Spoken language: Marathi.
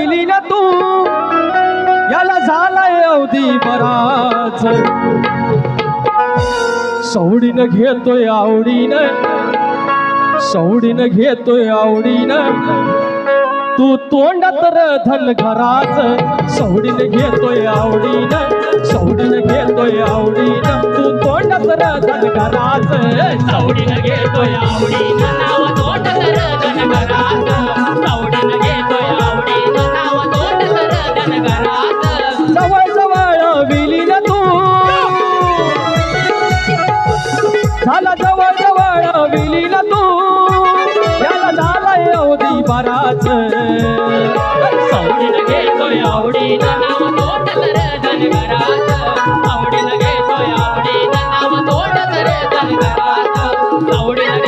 विलीन तू याला झालाय अवधी बराच. सवडीनं घेतोय आवडीनं सवडीनं घेतोय आवडीनं. तू तोंडात तर धन घराच सवडीनं घेतोय आवडीनं सवडीनं घेतोय आवडीनं. तू तोंडात तर धन घराच सावडीनं घेतोय आवडीनं. आली बारात. सावडीन घेतोय आवडीन नाव तोट रे धनगरात. आवडीन घेतोय आवडीन नाव तोट रे धनगरात. आवडीन